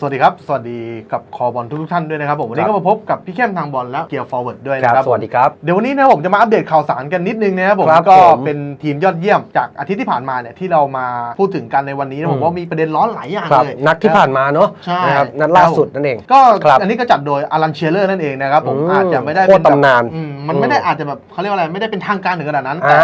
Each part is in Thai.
สวัสดีครับ สวัสดีกับคอบอลทุกๆท่านด้วยนะครับผมวันนี้ครับก็มาพบกับพี่เข้มทางบอลและเกียร์ฟอร์เวิร์ดด้วยคนะรับครับสวัสดีครับเดี๋ยววันนี้นะครับผมจะมาอัปเดตข่าวสารกันนิดนึงนะครับผมครับก็ผมเป็นทีมยอดเยี่ยมจากอาทิตย์ที่ผ่านมาเนี่ยที่เรามาพูดถึงกันในวันนี้นะผมอืมว่ามีประเด็นร้อนหลายอย่างครับเลยนัดที่ผ่านมาเนอะใช่นะครับนัดล่าสุดนั่นเองก็ครับอันนี้ก็จัดโดยอลันเชียเลอร์นั่นเองนะครับผมอืมอาจจะไม่ได้โคตรเป็แบบตำนานอืมมันไม่ได้อาจจะแบบเขาเรียกว่าอะไรไม่ได้เป็นทางการถึงขนาดนั้นอ่าแต่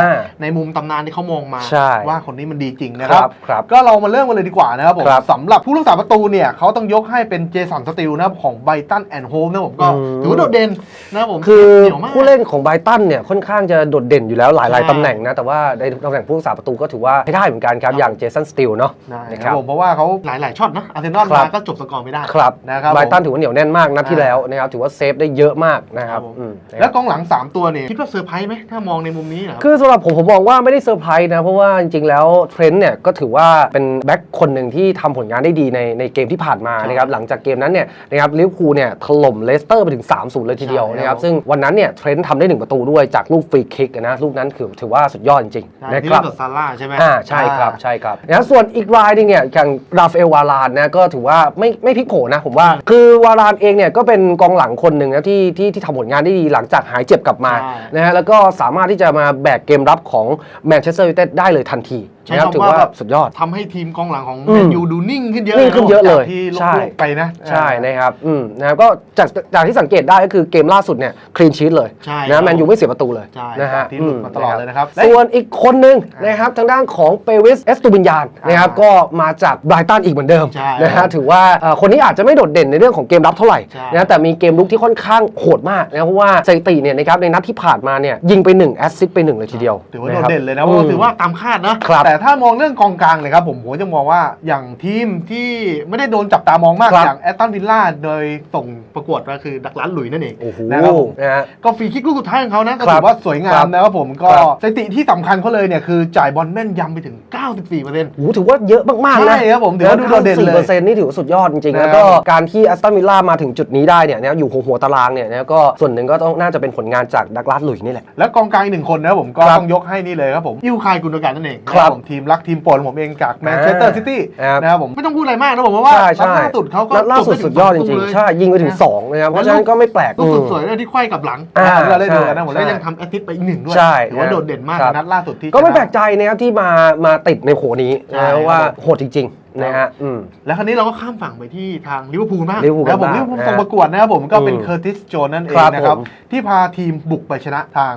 ในมุมตำนานที่เขามองมาใช่ว่าคนนี้มันดีจริงนะคครัรับบครับก็เรามาเริ่มกันเลยดีกว่านะครับผมครับสำหรับผู้รักษาประตูเนี่ยเขาต้องยกให้เป็นเจสันสติลนะครับของไบตันแอนด์โฮมนะครับผมก็อืมถือว่าโดดเด่นนะครับผมคือเหนียวมากผู้เล่นของไบรตันเนี่ยค่อนข้างจะโดดเด่นอยู่แล้วหลายใช่ๆตำแหน่งนะ แต่ว่าในตำแหน่งผู้รักษาประตูก็ถือว่าใช้ได้เหมือนกันครับครับอย่างเจสันสติลเนาะได้นะคครัรับบผมเพราะว่าเขาหลายๆช็อตนะอาร์เซนอลครัมาบก็จบสกอร์ไม่ได้ครับนะครับไบรตันผมถือว่าเหนียวแน่นมากนัดที่อ่าแล้วนะครับถือว่าเซฟได้เยอะมากนะครับผมอืมนะคแล้รัวบกองหลัง 3 ตัวเนี่ยคิดว่าเซอร์ไพรส์ไหมถ้ามองในมุมนี้เหรอครับคือสำหรับผมผมมองว่าไม่ได้เซอร์ไพรส์นะเพราะว่าจริงๆแล้วเทรนต์เนี่ยก็ถือว่าเป็นแบ็คคนหนึ่งที่ทำผลงานได้ดีในในเกมที่ผ่านมาใช่นะครับหลังจากเกมนั้นเนี่ยนะครับลิเวอร์พูลเนี่ยถล่มเลสเตอร์ไปถึง 3-0 เลยทีเดียวใช่นะครับครับซึ่งวันนั้นเนี่ยเทรนต์ทำได้1ประตูด้วยจากลูกฟรีคิกนะลูกนั้นคือถือว่าสุดยอดจริงใช่ๆนะที่ครัเล่บนกับซาร่าใช่ไหมอ่าใช่ครับใช่ครับนะส่วนอีกรายหนึงเนี่ยอย่างราฟาเอลวารานนะก็ถือว่าไม่ไม่พลิกโผนะผมว่า คือวารานเองเนี่ยก็เป็นกองหลังคนหนึ่งนะที่ที่ที่ทำผลงานได้ดีหลังจากหายเจ็บกลับมาใช่นะฮะแล้วก็สามารถที่จะมาแบกเกมรับของแมนเชสเตอร์ยูไนเต็ดได้เลยทันทีใช้ นะครับคำถือว่าว่าแบบสุดยอดทำให้ทีมกองหลังของอืแมมนยูดูนิ่งขึ้นเยอะนิ่งขึ้นเยอะเลยจากที่ลใช่บๆไปนะ ใช่นะครับอืมนะครับก็จากจากที่สังเกตได้ก็คือเกมล่าสุดเนี่ยคลีนชีตเลยใช่นะแมนยูไม่เสียประตูเลยใช่นะฮะที่หลุดมาตลอดเลยนะครับส่วนอีกคนหนึ่งนะครับทางด้านของเปวิสเอสตูบินยานนะครับอ่าก็มาจากไบรตันอีกเหมือนเดิมใช่นะฮะถือว่าเอ่อคนนี้อาจจะไม่โดดเด่นในเรื่องของเกมรับเท่าไหร่ใช่นะแต่มีเกมลุกที่ค่อนข้างโหดมากนะเพราะว่าสถิติเนี่ยนะครับในนัดที่ผ่านมาเนี่ยยิงไป1แอสซิสต์ไป1เลยทีเดียวถือว่าโดะดครับเด่นเลยนะเพราะว่าถือว่าตามคาดนะครับแต่ถ้ามองเรื่องกองกลางเลยครับผมผมจะมองว่าอย่างทีมที่ไม่ได้โดนจับตามองมากครับอย่างแอตตันวิลล่าโดยส่งประกวดก็คือดักลันหลุยนั่นเองโอ้โหนะครับผมนะฮะก็ฟรีคิกลูกสุดท้ายของเขานะก็ครัถืบอว่าสวยงาครัมบนะครับผมก็ครับสถิติที่สำคัญเขาเลยเนี่ยคือจ่ายบอลแม่นยำไปถึง 94%เโอ้โหถือว่าเยอะมากๆนะใช่ครับผมถือว่าดูโดดเด่นเลยเปอร์เซ็นต์นี่ถือว่าสุดยอดจริงๆนะครับแล้วก็การที่แอสตันวิลล่ามาถึงจุดนี้ได้เนี่ยนะครับอยู่หัวหัวตารางเนี่ยนะก็ส่วนหนึ่งก็ต้องน่าจะเป็นผลงานจากดักลาสหลุยส์นี่แหละแล้วกองกลางอีกหนึ่งคนนะครับผมก็ครับต้องยกให้นี่เลยครับผมอิวคายกุนโดการนั่นเองครับนะผมทีมรักทีมโปรดของผมเองจากแมนเชสเตอร์ซิตี้ครับนะครับผมไม่ต้องพูดอะไรมากนะผมเพราะว่าใช่นัดใช่ล่าสุดเขาก็นัดล่าสุดจบสุไถึดยอดจสปะตูริงเลยๆใช่ยิงไปถึง2นะครับเพราะฉะนั้นก็ไม่แปลกลูกสุดอืมสวยเลยที่ไขว้กับหลังอ่าที่เราได้ดูกันนะผมใช่แล้วยังทำแอสซิสต์ไปอีกหนึ่งด้วยใช่ถือว่าโดดเด่นมากครับในนัดล่าสุดที่ก็ไม่ชนะแปลกใจนะครับที่มามาติดในโขนี้ใช่นะเพราะว่าโหดจริงๆนะครัฮะบอืมแล้วคราวนี้เราก็ข้ามฝั่งไปที่ทางลิเวอร์พูลบ้างลิเวอร์พูลนะครับผมบ้างลิเวอร์พูลนะฮะส่งประกวดนะครับผมก็เป็นอืมเคอร์ติสโจนนั่นเอคงรับนะครับผมที่พาทีมบุกไปชนะทาง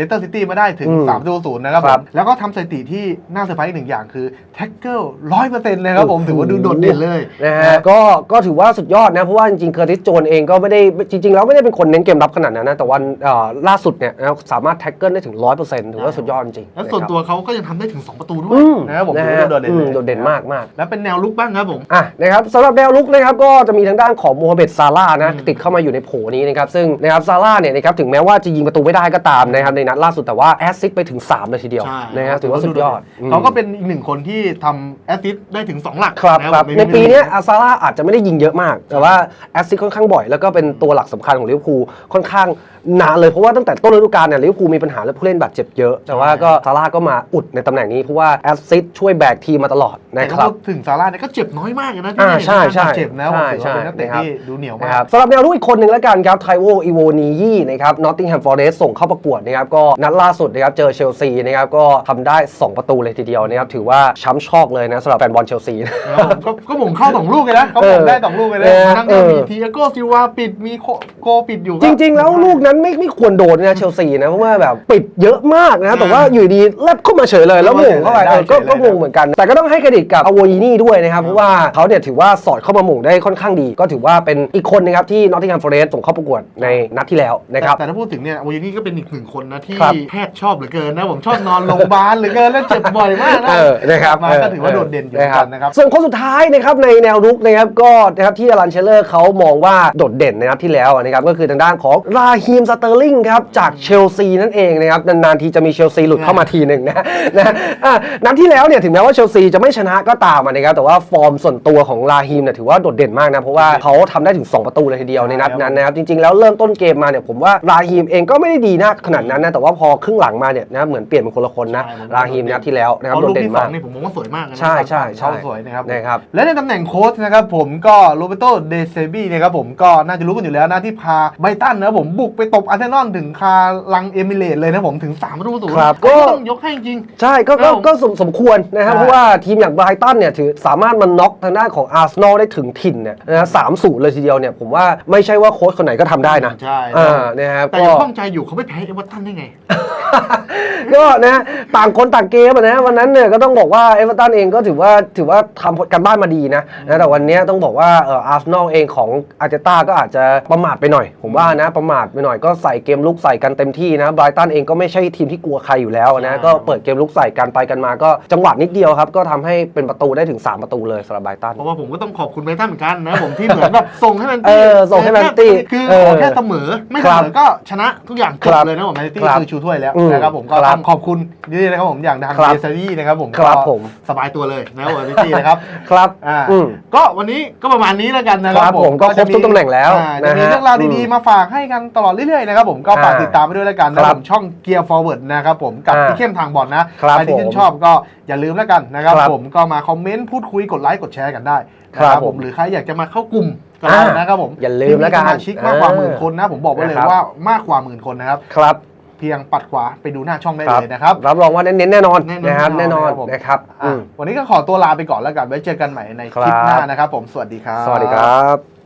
เลสเตอร์ซิตี้มาได้ถึงอืม3ตัวศูนย์นะครับผครัมบแล้วก็ทำสถิติที่น่าเซอร์ไพรส์อีกหนึ่งอย่างคือแท็กเกิลร้อยเปอร์เซ็นต์เลยครับผมถือว่าดูโดดเด่นเลย นะฮะก็ก็ถือว่าสุดยอดนะ เพราะว่าจริงๆเคอร์ติสโจนเองก็ไม่ได้จริงๆแล้วไม่ได้เป็นคนเน้นเกมรับขนาดนั้นนะ แต่วันเอ่อล่าสุดเนี่ยนะครับสามารถแท็กเกิลได้ถึง 100%ถือว่าสุดยอดจริงๆแล้วส่วนนะครับ ตัวเขาก็ยังทำได้ถึง 2 ประตูด้วอืยม นะครับผมนะถือฮะว่าโดดเด่นอืเลมยโดดเด่นมากมากแล้วเป็นแนวลุกบ้างครับผมอะนะครับสำหรับแนวลุกนะครับก็จะมีทางด้านของโมฮัมเหม็ดซาร่าห์นะติดเข้ามาอยู่ในโผนี้นะครับซึ่งนะครับซาร่าห์เนี่ยนะครับถึงแม้ว่าจะยิงประตูไม่ได้ก็ตามนะครับในนัดล่าสุดแต่ว่าแอสซิสต์ไปถึง3เลยทีเดียวใช่นะครับถือว่าสุดยอดเขาก็เป็นอีกหนึ่งคนที่ทำแอสซิสต์ได้ถึง 2 หลักครับนะครับในปีเนี้ยอาซาร่าอาจจะไม่ได้ยิงเยอะมาก แต่ว่าแอสซิสต์ค่อนข้างบ่อย แล้วก็เป็นตัวหลักสำคัญของลิเวอร์พูลค่อนข้างนานเลยเพราะว่าตั้งแต่ต้นฤดูกาลเนี่ยลิเวอร์พูลมีปัญหาเรื่องผู้เล่นบาดเจ็บเยอะแต่ว่าก็ซาร่าก็มาอุดในตำแหน่งนี้เพราะว่าแอสซิสต์ช่วยแบกทีมมาตลอดแต่นะคถ้ารับพูดถึงซาร่าเนี่ยก็เจ็บน้อยมากเลยนะที่อ่าไม่ได้ใช่ใช่บาดเจ็บนะผมใช่ถือว่าเป็นนักเตะใช่ที่ดูเหนียวนะมาครักบสำหรับแนวรุกอีกคนหนึ่งแล้วกันครับไทโวอีโวนียี่นะครับนอตติงแฮมฟอร์เรสส่งเข้าประกวดนะครับก็นัดล่าสุดนะครับเจอเชลซีนะครับก็ทำได้ 2 ประตูเลยทีเดียวนะครับถือว่าช้ำชอกเลยนะสำหรับแฟนบอลเชลซีนะครับผมก็ก็หม่งเข้าสองลูกเลยนะเขาหม่งได้สองลูกเลยนะเออทั้งเออมีทีอาโกซิลวาปิดมีโคโกปิดอยู่ก็จริง ๆ แล้วลูกนั้นไม่ไม่ควรโดนนะเชลซีนะเพราะว่าแบบปิดเยอะมากนะแต่ว่าอยู่ดีแลบเข้ามาเฉยเลยแล้วหม่งเข้าไปได้เออก็เฉยเลยก็งงเหมือนกัน แต่ก็ต้องให้เครดิตกับอโวยีนี่ด้วยนะครับ เพราะว่าเขาเนี่ยถือว่าสอดเข้ามาหม่งได้ค่อนข้างดี ก็ถือว่าเป็นอีกคนนะครับที่นอตติงแฮมฟอร์เรสส่งเข้าประกวดในนัดที่แล้วนะครับแต่ถ้าพูดถึงเนี่ยโอ้ยนี่ก็เป็นอีกหนึ่งคนนะที่ครับแพทย์ชอบเหลือเกินนะ ผมชอบนอนโรงพยาบาลเหลือเกินแล้วเจ็บบ่อยมากนะเออนะครับมาก็ถือว่าโดดเด่นอยู่เหมือนกันนะครับส่วนคนสุดท้ายนะครับในแนวรุกนะครับก็นะครับที่อลันเชลเลอร์เขามองว่าโดดเด่นในนัดที่แล้วนะครับก็คือทางด้านของราฮีมสเตอร์ลิงครับจากเชลซีนั่นเองนะครับนานๆทีจะมีเชลซีหลุดเข้ามาทีหนึ่งนะนะอะนัดที่แล้วเนี่ยถึงแม้ว่าเชลซีจะไม่ชนะก็ตามอะนะครับแต่ว่าฟอร์มส่วนตัวของราฮีมเนี่ยถือว่าโดดเด่นมากนะเพราะว่าเขาทำได้ถึง 2 ประตูเลยทีเดียวในนัดนั้นนะครับจริงๆแล้วเริ่มต้นเกมมาเนี่ยผมว่าราฮีมเองก็ไม่ได้ดีนักขนาดนั้นนะนะแต่ว่าพอครึ่งหลังมาเนี่ยนะเหมือนเปลี่ยนเป็นคนละคนนะใช่ผมราฮิมนัดที่แล้วนะครับเอาโดลูดกเด่นที่สอมางกนี่ผมมองว่าสวยมากนะใช่ใช่ใช่เขาสวยนะครับผมนะครับและในตำแหน่งโค้ชนะครับผมก็โรเบโตเดเซบีนะครับผมก็น่าจะรู้กันอยู่แล้วนะที่พาไบรตันนะครับผมบุกไปตบอาร์เซนอลถึงคาลังเอมิเรตส์เลยนะผมถึง3ประตูศูนย์ครับก็ก็ต้องยกให้จริงใช่ก็ก็ครับผมก็สมสมควรนะครับใช่เพราะว่าทีมอย่างไบรตันเนี่ยถือสามารถมันน็อกทางด้านของอาร์เซนอลได้ถึงถิ่นเนี่ยนะสามศูนย์เลยทีเดียวเนี่ยผมว่าไม่ใช่ว่าโค้ชคนไหนก็ทำได้นะใช่อ่านะครับแต่ก็ยังข้องใจอยู่เขาไม่แพ้เอเวอร์ตันได้ไง ก็นะต่างคนต่างเกมอะนะวันนั้นเนี่ยก็ต้องบอกว่าเอเวอร์ตันเองก็ถือว่าถือว่าทำกันบ้านมาดีนะนะแต่วันเนี้ยต้องบอกว่าเอออาร์เซนอลเองของอาร์เตต้าก็อาจจะประมาทไปหน่อย ผมว่านะประมาทไปหน่อยก็ใส่เกมลุกใส่กันเต็มที่นะไบรตันเองก็ไม่ใช่ทีมที่กลัวใครอยู่แล้วนะใช่ก็เปิดเกมลุกใส่กันไปกันมา ก็จังหวะนิดเดียวครับก็ทำให้เป็นประตูได้ถึง 3 ประตูเลยสำหรับไบรตันเพราะว่าผมก็ต้องขอบคุณไบรตันเหมือนกันนะผมที่เหมือนแบบส่งให้แมนเอตี้อส่งให้แมนตี้คือเอขออแค่เสมอไม่คเสรับมอก็ชนะทุกอย่างจครับบเลยนะผมแมนตี้ครับคือชูถ้วยแล้วอืมนะครับผมก็ครับต้องขอบคุณนี่นะครับผมอย่างทางครับเดซารี่นะครับผมครับก็ผม สบายตัวเลยนะครับผมแมนตี้นะครับครับอ่าอืม ก็วันนี้ก็ประมาณนี้แล้วกันนะคครัรับบผมก็ครบทุกตำแหน่งแล้วอ่านะจะมีฮะเรื่องราวดีอืมๆมาฝากให้กันตลอดเรื่อยๆนะครับผมก็ฝากอ่าติดตามไปด้วยแล้วกันนะคครัรับบผมช่องเกียร์ฟอร์เวิร์ดนะครับผมกับอ่าพี่เข้มทางบอลนะครับใครที่ชื่ผนมชอบก็อย่าลืมแล้วกันนะครับครับผมก็มาคอมเมนต์พูดคุยกดไลค์กดแชร์กันได้นะคครัรับบผผมมหรือใครอยากจะมาเข้ากลุ่มกับเราอ่านะครับผมอย่าลืมแล้วกันสมาชิกมากกว่าเออหมื่นคนนะผมบอกไว้เลยนะครับ ว่ามากกว่าหมื่นคนนะครับ ครับ เพียงปัดขวาไปดูหน้าช่องได้ครับเลยนะครับ รับรองว่าเน้นๆแน่นอนแน่นอนนะครับแน่นอนแน่นอนนะครับอะอืมวันนี้ก็ขอตัวลาไปก่อนแล้วกันไว้เจอกันใหม่ในคลิปครับหน้านะครับผมสวัสดีครับ สวัสดีครับ